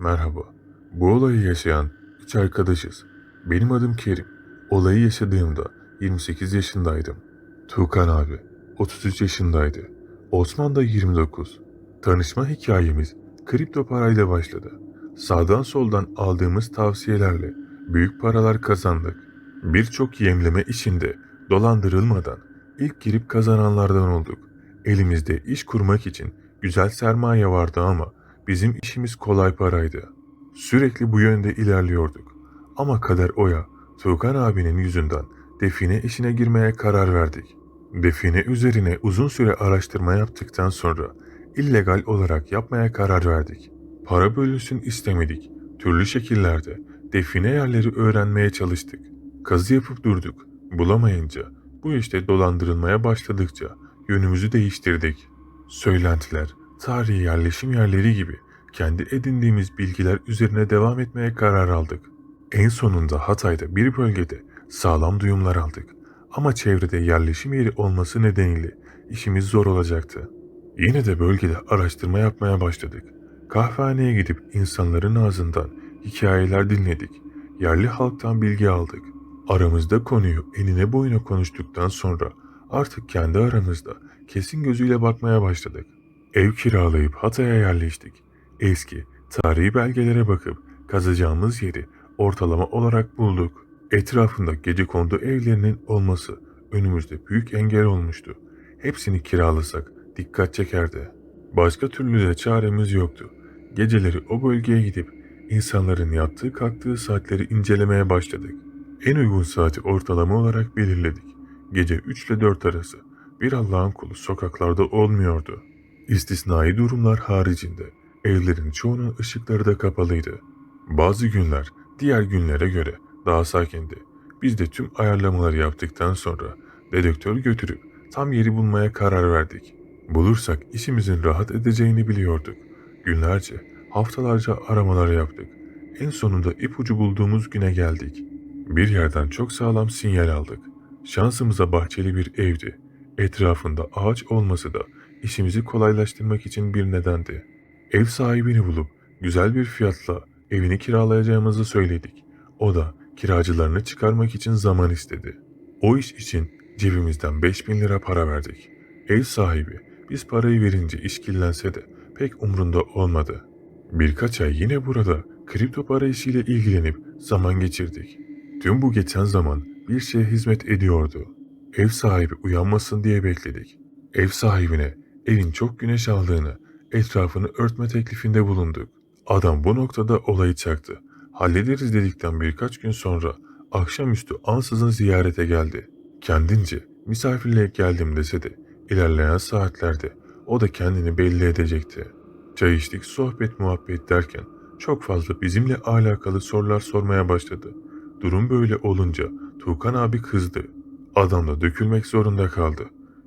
Merhaba. Bu olayı yaşayan üç arkadaşız. Benim adım Kerim. Olayı yaşadığımda 28 yaşındaydım. Tuğkan abi 33 yaşındaydı. Osman da 29. Tanışma hikayemiz kripto parayla başladı. Sağdan soldan aldığımız tavsiyelerle büyük paralar kazandık. Birçok yemleme işinde dolandırılmadan ilk girip kazananlardan olduk. Elimizde iş kurmak için güzel sermaye vardı ama bizim işimiz kolay paraydı. Sürekli bu yönde ilerliyorduk. Ama kader oya, Tuğkan abinin yüzünden define işine girmeye karar verdik. Define üzerine uzun süre araştırma yaptıktan sonra illegal olarak yapmaya karar verdik. Para bölünsün istemedik. Türlü şekillerde define yerleri öğrenmeye çalıştık. Kazı yapıp durduk. Bulamayınca bu işte dolandırılmaya başladıkça yönümüzü değiştirdik. Söylentiler, tarihi yerleşim yerleri gibi kendi edindiğimiz bilgiler üzerine devam etmeye karar aldık. En sonunda Hatay'da bir bölgede sağlam duyumlar aldık. Ama çevrede yerleşim yeri olması nedeniyle işimiz zor olacaktı. Yine de bölgede araştırma yapmaya başladık. Kahvehaneye gidip insanların ağzından hikayeler dinledik. Yerli halktan bilgi aldık. Aramızda konuyu enine boyuna konuştuktan sonra artık kendi aramızda kesin gözüyle bakmaya başladık. Ev kiralayıp Hatay'a yerleştik. Eski, tarihi belgelere bakıp kazacağımız yeri ortalama olarak bulduk. Etrafında gecekondu evlerinin olması önümüzde büyük engel olmuştu. Hepsini kiralasak dikkat çekerdi. Başka türlü de çaremiz yoktu. Geceleri o bölgeye gidip insanların yattığı kalktığı saatleri incelemeye başladık. En uygun saati ortalama olarak belirledik. Gece 3 ile 4 arası bir Allah'ın kulu sokaklarda olmuyordu. İstisnai durumlar haricinde evlerin çoğunun ışıkları da kapalıydı. Bazı günler diğer günlere göre daha sakindi. Biz de tüm ayarlamaları yaptıktan sonra dedektör götürüp tam yeri bulmaya karar verdik. Bulursak işimizin rahat edeceğini biliyorduk. Günlerce, haftalarca aramalar yaptık. En sonunda ipucu bulduğumuz güne geldik. Bir yerden çok sağlam sinyal aldık. Şansımıza bahçeli bir evdi. Etrafında ağaç olması da işimizi kolaylaştırmak için bir nedendi. Ev sahibini bulup güzel bir fiyatla evini kiralayacağımızı söyledik. O da kiracılarını çıkarmak için zaman istedi. O iş için cebimizden 5000 lira para verdik. Ev sahibi biz parayı verince işkillense de pek umrunda olmadı. Birkaç ay yine burada kripto para işiyle ilgilenip zaman geçirdik. Tüm bu geçen zaman bir şeye hizmet ediyordu. Ev sahibi uyanmasın diye bekledik. Ev sahibine evin çok güneş aldığını, etrafını örtme teklifinde bulunduk. Adam bu noktada olayı çaktı. Hallederiz dedikten birkaç gün sonra akşamüstü ansızın ziyarete geldi. Kendince misafirliğe geldim dese de ilerleyen saatlerde o da kendini belli edecekti. Çay içtik sohbet muhabbet derken çok fazla bizimle alakalı sorular sormaya başladı. Durum böyle olunca Tuğkan abi kızdı. Adam da dökülmek zorunda kaldı.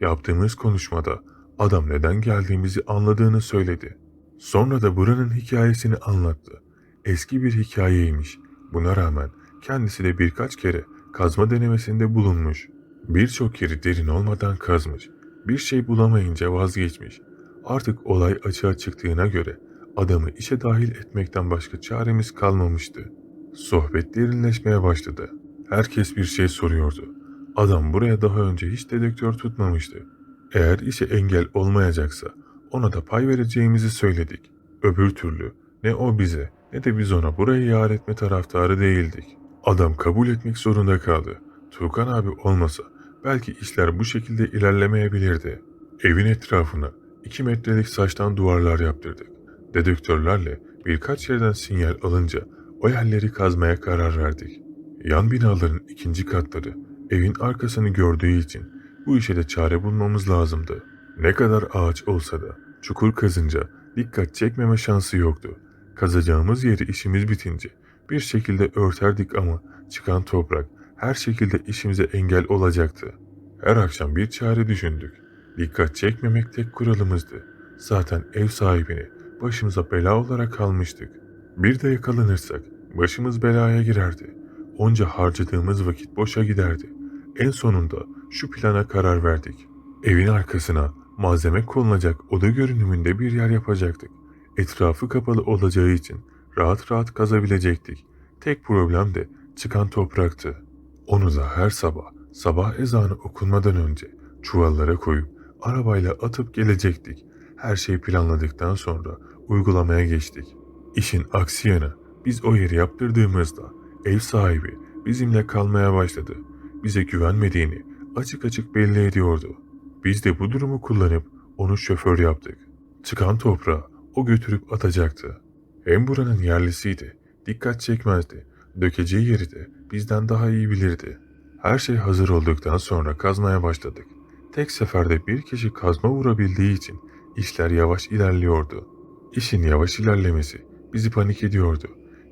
Yaptığımız konuşmada adam neden geldiğimizi anladığını söyledi. Sonra da buranın hikayesini anlattı. Eski bir hikayeymiş. Buna rağmen kendisi de birkaç kere kazma denemesinde bulunmuş. Birçok yeri derin olmadan kazmış. Bir şey bulamayınca vazgeçmiş. Artık olay açığa çıktığına göre adamı işe dahil etmekten başka çaremiz kalmamıştı. Sohbet derinleşmeye başladı. Herkes bir şey soruyordu. Adam buraya daha önce hiç dedektör tutmamıştı. Eğer işe engel olmayacaksa ona da pay vereceğimizi söyledik. Öbür türlü ne o bize ne de biz ona burayı yar etme taraftarı değildik. Adam kabul etmek zorunda kaldı. Tuğkan abi olmasa belki işler bu şekilde ilerlemeyebilirdi. Evin etrafına iki metrelik saçtan duvarlar yaptırdık. Dedektörlerle birkaç yerden sinyal alınca o yerleri kazmaya karar verdik. Yan binaların ikinci katları evin arkasını gördüğü için bu işe de çare bulmamız lazımdı. Ne kadar ağaç olsa da çukur kazınca dikkat çekmeme şansı yoktu. Kazacağımız yeri işimiz bitince bir şekilde örterdik ama çıkan toprak her şekilde işimize engel olacaktı. Her akşam bir çare düşündük. Dikkat çekmemek tek kuralımızdı. Zaten ev sahibini başımıza bela olarak almıştık. Bir de yakalanırsak başımız belaya girerdi. Onca harcadığımız vakit boşa giderdi. En sonunda şu plana karar verdik. Evin arkasına malzeme konulacak oda görünümünde bir yer yapacaktık. Etrafı kapalı olacağı için rahat rahat kazabilecektik. Tek problem de çıkan topraktı. Onu da her sabah, sabah ezanı okunmadan önce çuvallara koyup arabayla atıp gelecektik. Her şeyi planladıktan sonra uygulamaya geçtik. İşin aksi yanı biz o yeri yaptırdığımızda ev sahibi bizimle kalmaya başladı. Bize güvenmediğini açık açık belli ediyordu. Biz de bu durumu kullanıp onu şoför yaptık. Çıkan toprağı o götürüp atacaktı. Hem buranın yerlisiydi, dikkat çekmezdi. Dökeceği yeri de bizden daha iyi bilirdi. Her şey hazır olduktan sonra kazmaya başladık. Tek seferde bir kişi kazma vurabildiği için işler yavaş ilerliyordu. İşin yavaş ilerlemesi bizi panik ediyordu.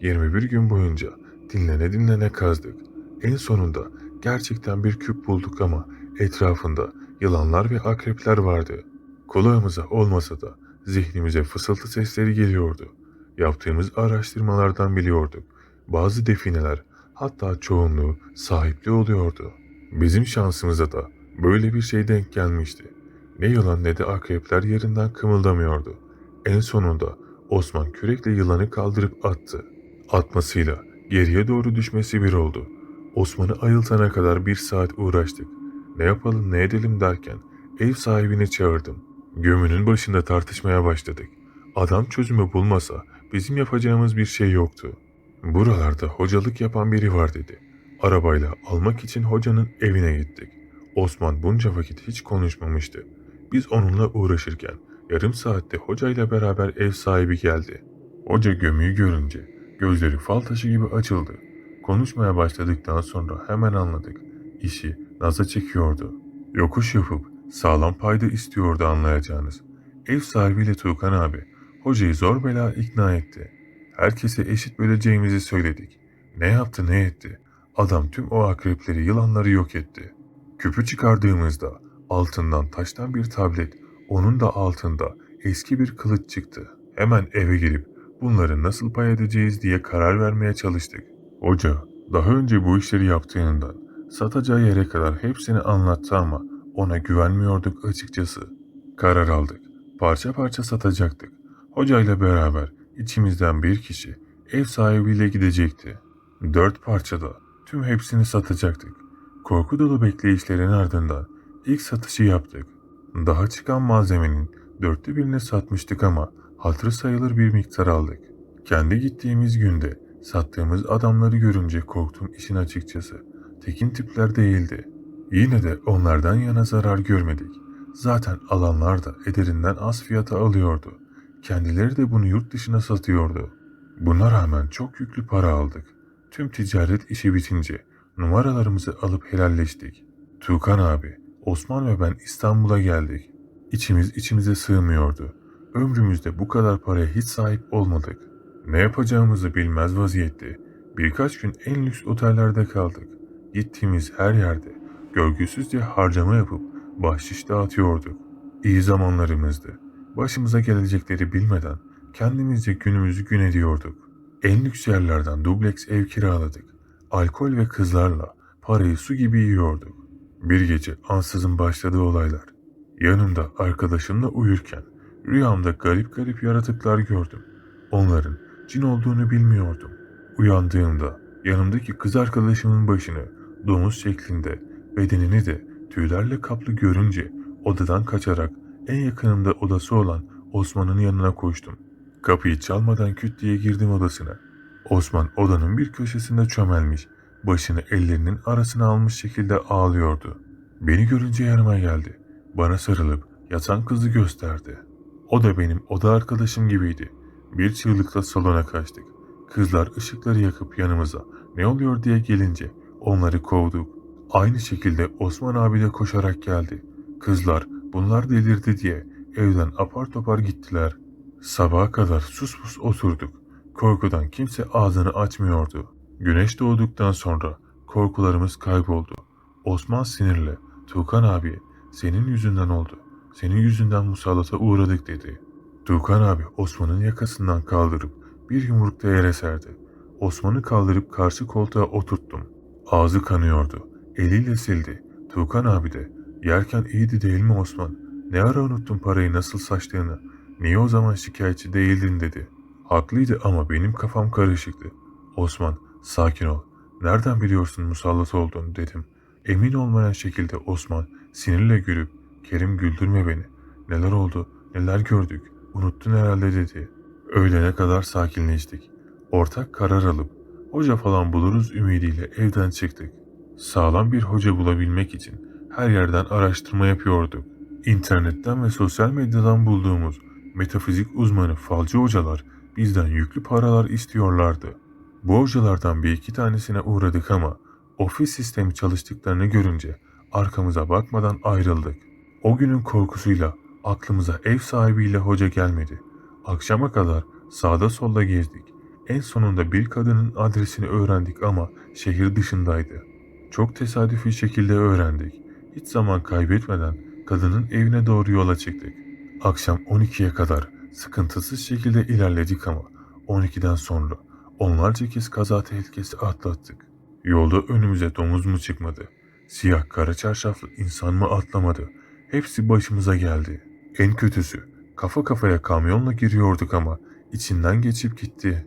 21 gün boyunca dinlene dinlene kazdık. En sonunda gerçekten bir küp bulduk ama etrafında yılanlar ve akrepler vardı. Kulağımıza olmasa da zihnimize fısıltı sesleri geliyordu. Yaptığımız araştırmalardan biliyorduk. Bazı defineler hatta çoğunluğu sahipli oluyordu. Bizim şansımıza da böyle bir şey denk gelmişti. Ne yılan ne de akrepler yerinden kımıldamıyordu. En sonunda Osman kürekle yılanı kaldırıp attı. Atmasıyla geriye doğru düşmesi bir oldu. Osman'ı ayıltana kadar bir saat uğraştık. Ne yapalım ne edelim derken ev sahibini çağırdım. Gömünün başında tartışmaya başladık. Adam çözümü bulmasa bizim yapacağımız bir şey yoktu. Buralarda hocalık yapan biri var dedi. Arabayla almak için hocanın evine gittik. Osman bunca vakit hiç konuşmamıştı. Biz onunla uğraşırken yarım saatte hocayla beraber ev sahibi geldi. Hoca gömüyü görünce gözleri fal taşı gibi açıldı. Konuşmaya başladıktan sonra hemen anladık. İşi naza çekiyordu. Yokuş yapıp sağlam payda istiyordu anlayacağınız. Ev sahibiyle Tuğkan abi hocayı zor bela ikna etti. Herkese eşit böleceğimizi söyledik. Ne yaptı ne etti. Adam tüm o akrepleri yılanları yok etti. Küpü çıkardığımızda altından taştan bir tablet, onun da altında eski bir kılıç çıktı. Hemen eve girip bunları nasıl pay edeceğiz diye karar vermeye çalıştık. Hoca daha önce bu işleri yaptığından satacağı yere kadar hepsini anlattı ama ona güvenmiyorduk açıkçası. Karar aldık. Parça parça satacaktık. Hocayla beraber içimizden bir kişi ev sahibiyle gidecekti. Dört parçada tüm hepsini satacaktık. Korku dolu bekleyişlerin ardından ilk satışı yaptık. Daha çıkan malzemenin dörtte birini satmıştık ama hatırı sayılır bir miktar aldık. Kendi gittiğimiz günde sattığımız adamları görünce korktum işin açıkçası. Tekin tipler değildi. Yine de onlardan yana zarar görmedik. Zaten alanlar da ederinden az fiyata alıyordu. Kendileri de bunu yurt dışına satıyordu. Buna rağmen çok yüklü para aldık. Tüm ticaret işi bitince numaralarımızı alıp helalleştik. Tuğkan abi, Osman ve ben İstanbul'a geldik. İçimiz içimize sığmıyordu. Ömrümüzde bu kadar paraya hiç sahip olmadık. Ne yapacağımızı bilmez vaziyette. Birkaç gün en lüks otellerde kaldık. Gittiğimiz her yerde görgüsüzce harcama yapıp bahşiş dağıtıyorduk. İyi zamanlarımızdı. Başımıza gelecekleri bilmeden kendimizce günümüzü gün ediyorduk. En lüks yerlerden dubleks ev kiraladık. Alkol ve kızlarla parayı su gibi yiyorduk. Bir gece ansızın başladı olaylar. Yanımda arkadaşımla uyurken rüyamda garip garip yaratıklar gördüm. Onların cin olduğunu bilmiyordum. Uyandığımda yanımdaki kız arkadaşımın başını domuz şeklinde, bedenini de tüylerle kaplı görünce odadan kaçarak en yakınımda odası olan Osman'ın yanına koştum. Kapıyı çalmadan küt diye girdim odasına. Osman odanın bir köşesinde çömelmiş, başını ellerinin arasına almış şekilde ağlıyordu. Beni görünce yanıma geldi. Bana sarılıp yatan kızı gösterdi. O da benim oda arkadaşım gibiydi. Bir çığlıkla salona kaçtık. Kızlar ışıkları yakıp yanımıza ne oluyor diye gelince onları kovduk. Aynı şekilde Osman abi de koşarak geldi. Kızlar bunlar delirdi diye evden apar topar gittiler. Sabaha kadar sus pus oturduk. Korkudan kimse ağzını açmıyordu. Güneş doğduktan sonra korkularımız kayboldu. Osman sinirle Tuğkan abi senin yüzünden oldu. Senin yüzünden musallata uğradık dedi. Tuğkan abi Osman'ın yakasından kaldırıp bir yumrukta yere serdi. Osman'ı kaldırıp karşı koltuğa oturttum. Ağzı kanıyordu. Eliyle sildi. Tuğkan abi de yerken iyiydi değil mi Osman? Ne ara unuttun parayı nasıl saçtığını? Niye o zaman şikayetçi değildin dedi. Haklıydı ama benim kafam karışıktı. Osman, sakin ol. Nereden biliyorsun musallat olduğunu dedim. Emin olmayan şekilde Osman sinirle gülüp Kerim güldürme beni. Neler oldu, neler gördük, unuttun herhalde dedi. Öğlene kadar sakinleştik. Ortak karar alıp hoca falan buluruz ümidiyle evden çıktık. Sağlam bir hoca bulabilmek için her yerden araştırma yapıyorduk. İnternetten ve sosyal medyadan bulduğumuz metafizik uzmanı falcı hocalar bizden yüklü paralar istiyorlardı. Bu hocalardan bir iki tanesine uğradık ama ofis sistemi çalıştıklarını görünce arkamıza bakmadan ayrıldık. O günün korkusuyla aklımıza ev sahibiyle hoca gelmedi. Akşama kadar sağda solda gezdik. En sonunda bir kadının adresini öğrendik ama şehir dışındaydı. Çok tesadüfi şekilde öğrendik. Hiç zaman kaybetmeden kadının evine doğru yola çıktık. Akşam 12'ye kadar sıkıntısız şekilde ilerledik ama 12'den sonra onlarca kez kaza tehlikesi atlattık. Yolda önümüze domuz mu çıkmadı? Siyah kara çarşaflı insan mı atlamadı? Hepsi başımıza geldi. En kötüsü kafa kafaya kamyonla giriyorduk ama içinden geçip gitti.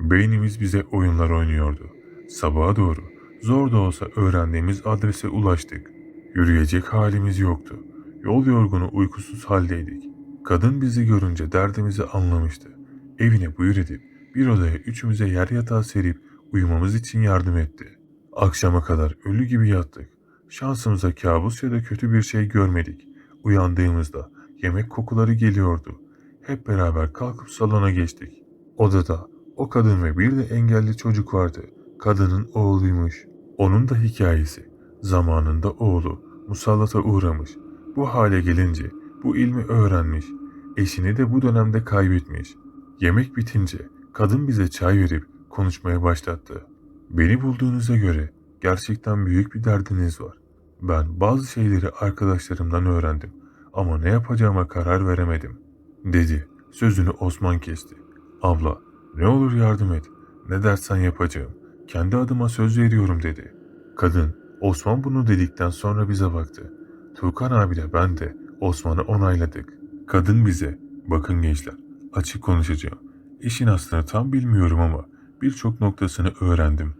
Beynimiz bize oyunlar oynuyordu. Sabaha doğru zor da olsa öğrendiğimiz adrese ulaştık. Yürüyecek halimiz yoktu. Yol yorgunu uykusuz haldeydik. Kadın bizi görünce derdimizi anlamıştı. Evine buyur edip bir odaya üçümüze yer yatağı serip uyumamız için yardım etti. Akşama kadar ölü gibi yattık. Şansımıza kabus ya da kötü bir şey görmedik. Uyandığımızda yemek kokuları geliyordu. Hep beraber kalkıp salona geçtik. Odada o kadın ve bir de engelli çocuk vardı. Kadının oğluymuş. Onun da hikayesi. Zamanında oğlu musallata uğramış. Bu hale gelince bu ilmi öğrenmiş. Eşini de bu dönemde kaybetmiş. Yemek bitince kadın bize çay verip konuşmaya başlattı. Beni bulduğunuza göre gerçekten büyük bir derdiniz var. Ben bazı şeyleri arkadaşlarımdan öğrendim ama ne yapacağıma karar veremedim. Dedi. Sözünü Osman kesti. Abla ne olur yardım et. Ne dersen yapacağım. Kendi adıma söz veriyorum dedi. Kadın Osman bunu dedikten sonra bize baktı. Tuğkan abi de ben de Osman'ı onayladık. Kadın bize bakın gençler açık konuşacağım. İşin aslını tam bilmiyorum ama birçok noktasını öğrendim.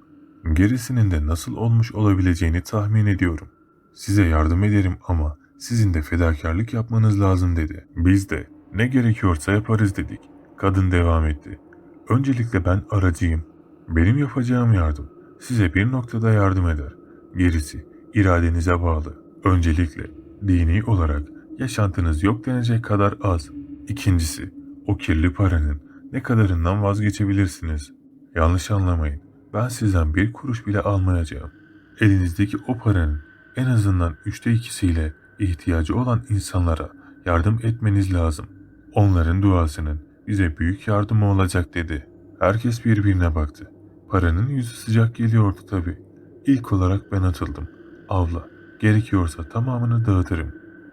Gerisinin de nasıl olmuş olabileceğini tahmin ediyorum. Size yardım ederim ama sizin de fedakarlık yapmanız lazım dedi. Biz de ne gerekiyorsa yaparız dedik. Kadın devam etti. Öncelikle ben aracıyım. Benim yapacağım yardım size bir noktada yardım eder. Gerisi iradenize bağlı. Öncelikle dini olarak yaşantınız yok denecek kadar az. İkincisi o kirli paranın ne kadarından vazgeçebilirsiniz. Yanlış anlamayın. Ben sizden bir kuruş bile almayacağım. Elinizdeki o paranın en azından üçte ikisiyle ihtiyacı olan insanlara yardım etmeniz lazım. Onların duasının bize büyük yardımı olacak dedi. Herkes birbirine baktı. Paranın yüzü sıcak geliyordu tabii. İlk olarak ben atıldım. Avla, gerekiyorsa tamamını dağıtırım.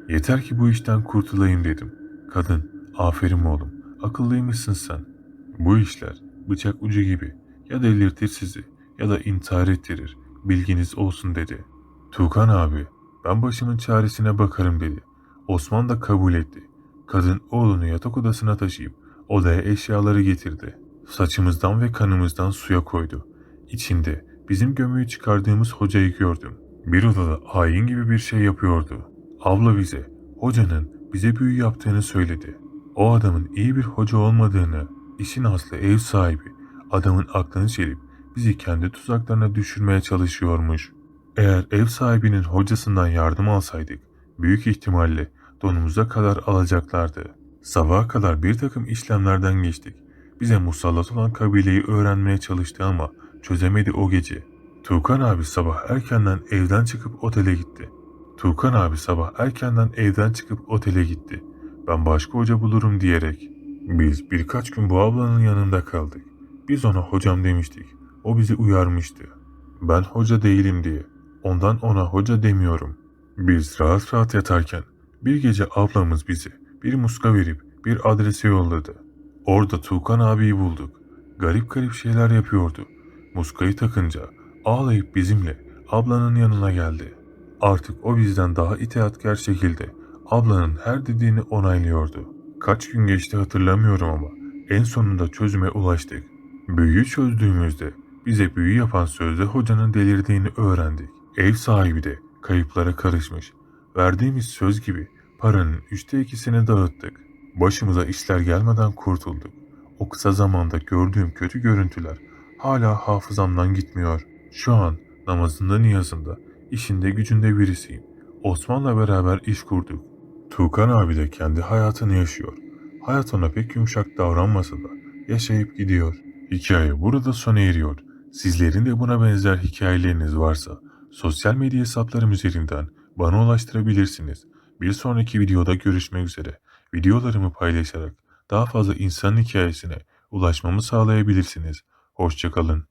Yeter ki bu işten kurtulayım dedim. Kadın, aferin oğlum, akıllıymışsın sen. Bu işler bıçak ucu gibi ya delirtir sizi ya da intihar ettirir. Bilginiz olsun dedi. Tuğkan abi, ben başımın çaresine bakarım dedi. Osman da kabul etti. Kadın oğlunu yatak odasına taşıyıp odaya eşyaları getirdi. Saçımızdan ve kanımızdan suya koydu. İçinde bizim gömüyü çıkardığımız hocayı gördüm. Bir odada hain gibi bir şey yapıyordu. Abla bize hocanın bize büyü yaptığını söyledi. O adamın iyi bir hoca olmadığını, işin aslı ev sahibi, adamın aklını çelip bizi kendi tuzaklarına düşürmeye çalışıyormuş. Eğer ev sahibinin hocasından yardım alsaydık, büyük ihtimalle donumuza kadar alacaklardı. Sabaha kadar bir takım işlemlerden geçtik. Bize musallat olan kabileyi öğrenmeye çalıştı ama çözemedi o gece. Tuğkan abi sabah erkenden evden çıkıp otele gitti. Tuğkan abi sabah erkenden evden çıkıp otele gitti. Ben başka hoca bulurum diyerek. Biz birkaç gün bu ablanın yanında kaldık. Biz ona hocam demiştik. O bizi uyarmıştı. Ben hoca değilim diye. Ondan ona hoca demiyorum. Biz rahat rahat yatarken bir gece ablamız bize bir muska verip bir adrese yolladı. Orada Tuğkan abiyi bulduk. Garip garip şeyler yapıyordu. Muskayı takınca ağlayıp bizimle ablanın yanına geldi. Artık o bizden daha itaatkar şekilde ablanın her dediğini onaylıyordu. Kaç gün geçti hatırlamıyorum ama En sonunda çözüme ulaştık. Büyüyü çözdüğümüzde bize büyü yapan sözde hocanın delirdiğini öğrendik. Ev sahibi de kayıplara karışmış. Verdiğimiz söz gibi paranın üçte ikisini dağıttık. Başımıza işler gelmeden kurtulduk. O kısa zamanda gördüğüm kötü görüntüler hala hafızamdan gitmiyor. Şu an namazında niyazında, işinde gücünde birisiyim. Osman'la beraber iş kurduk. Tuğkan abi de kendi hayatını yaşıyor. Hayat ona pek yumuşak davranmasa da yaşayıp gidiyor. Hikaye burada sona eriyor. Sizlerin de buna benzer hikayeleriniz varsa sosyal medya hesaplarım üzerinden bana ulaştırabilirsiniz. Bir sonraki videoda görüşmek üzere. Videolarımı paylaşarak daha fazla insanın hikayesine ulaşmamı sağlayabilirsiniz. Hoşçakalın.